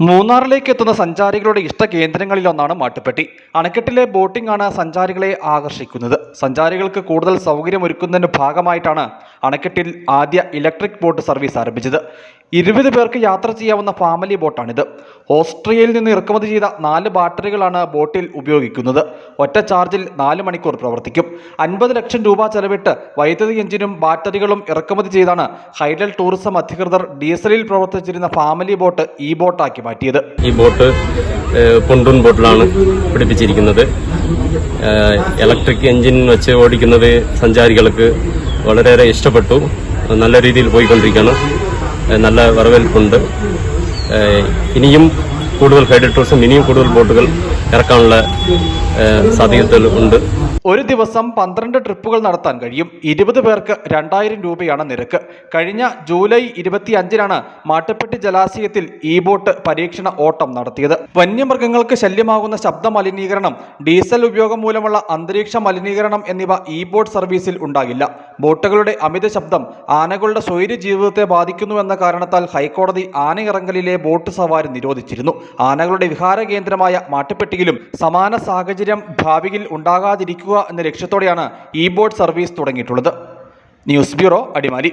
മൂന്നാറിലേക്ക് എത്തുന്ന സഞ്ചാരികളുടെ ഇഷ്ട കേന്ദ്രങ്ങളിലൊന്നാണ് മാട്ടുപ്പെട്ടി. അണക്കെട്ടിലെ ബോട്ടിംഗ് ആണ് സഞ്ചാരികളെ ആകർഷിക്കുന്നത്. സഞ്ചാരികൾക്ക് കൂടുതൽ സൗകര്യമൊരുക്കുന്നതിന്റെ ഭാഗമായിട്ടാണ് അണക്കെട്ടിൽ ആദ്യ ഇലക്ട്രിക് ബോട്ട് സർവീസ് ആരംഭിച്ചത്. ഇരുപത് പേർക്ക് യാത്ര ചെയ്യാവുന്ന ഫാമിലി ബോട്ടാണിത്. ഓസ്ട്രിയയിൽ നിന്ന് ഇറക്കുമതി ചെയ്ത നാല് ബാറ്ററികളാണ് ബോട്ടിൽ ഉപയോഗിക്കുന്നത്. ഒറ്റ ചാർജിൽ നാല് മണിക്കൂർ പ്രവർത്തിക്കും. അൻപത് ലക്ഷം രൂപ ചെലവിട്ട് വൈദ്യുതി എഞ്ചിനും ബാറ്ററികളും ഇറക്കുമതി ചെയ്താണ് ഹൈഡൽ ടൂറിസം അധികൃതർ ഡീസലിൽ പ്രവർത്തിച്ചിരുന്ന ഫാമിലി ബോട്ട് ഈ ബോട്ടാക്കി മാറ്റിയത്. ഈ ബോട്ട് പൊണ്ടൂൺ ബോട്ടിലാണ് പിടിപ്പിച്ചിരിക്കുന്നത്. ഇലക്ട്രിക് എഞ്ചിൻ വെച്ച് ഓടിക്കുന്നത് സഞ്ചാരികൾക്ക് വളരെയേറെ ഇഷ്ടപ്പെട്ടു. നല്ല രീതിയിൽ പോയിക്കൊണ്ടിരിക്കുകയാണ്. നല്ല വരവേൽപ്പുണ്ട്. ഇനിയും കൂടുതൽ ടൂറിസം ഇനിയും കൂടുതൽ ബോട്ടുകൾ ഇറക്കാനുള്ള സാധ്യതകൾ ഉണ്ട്. ഒരു ദിവസം പന്ത്രണ്ട് ട്രിപ്പുകൾ നടത്താൻ കഴിയും. ഇരുപത് പേർക്ക് രണ്ടായിരം രൂപയാണ് നിരക്ക്. കഴിഞ്ഞ ജൂലൈ ഇരുപത്തി അഞ്ചിനാണ് മാട്ടുപ്പെട്ടി ജലാശയത്തിൽ ഈ ബോട്ട് പരീക്ഷണ ഓട്ടം നടത്തിയത്. വന്യമൃഗങ്ങൾക്ക് ശല്യമാകുന്ന ശബ്ദ മലിനീകരണം ഡീസൽ ഉപയോഗം മൂലമുള്ള അന്തരീക്ഷ മലിനീകരണം എന്നിവ ഈ ബോട്ട് സർവീസിൽ ഉണ്ടാകില്ല. ബോട്ടുകളുടെ അമിത ശബ്ദം ആനകളുടെ സ്വൈര്യ ജീവിതത്തെ ബാധിക്കുന്നുവെന്ന കാരണത്താൽ ഹൈക്കോടതി ആനയിറങ്ങലിലെ ബോട്ട് സവാരി നിരോധിച്ചിരുന്നു. ആനകളുടെ വിഹാര കേന്ദ്രമായ മാട്ടുപ്പെട്ടിയിലും സമാന സാഹചര്യം ഭാവിയിൽ ഉണ്ടാകാതിരിക്കുക എന്ന ലക്ഷ്യത്തോടെയാണ് E boat service തുടങ്ങിയിട്ടുള്ളത്. News bureau Adimali.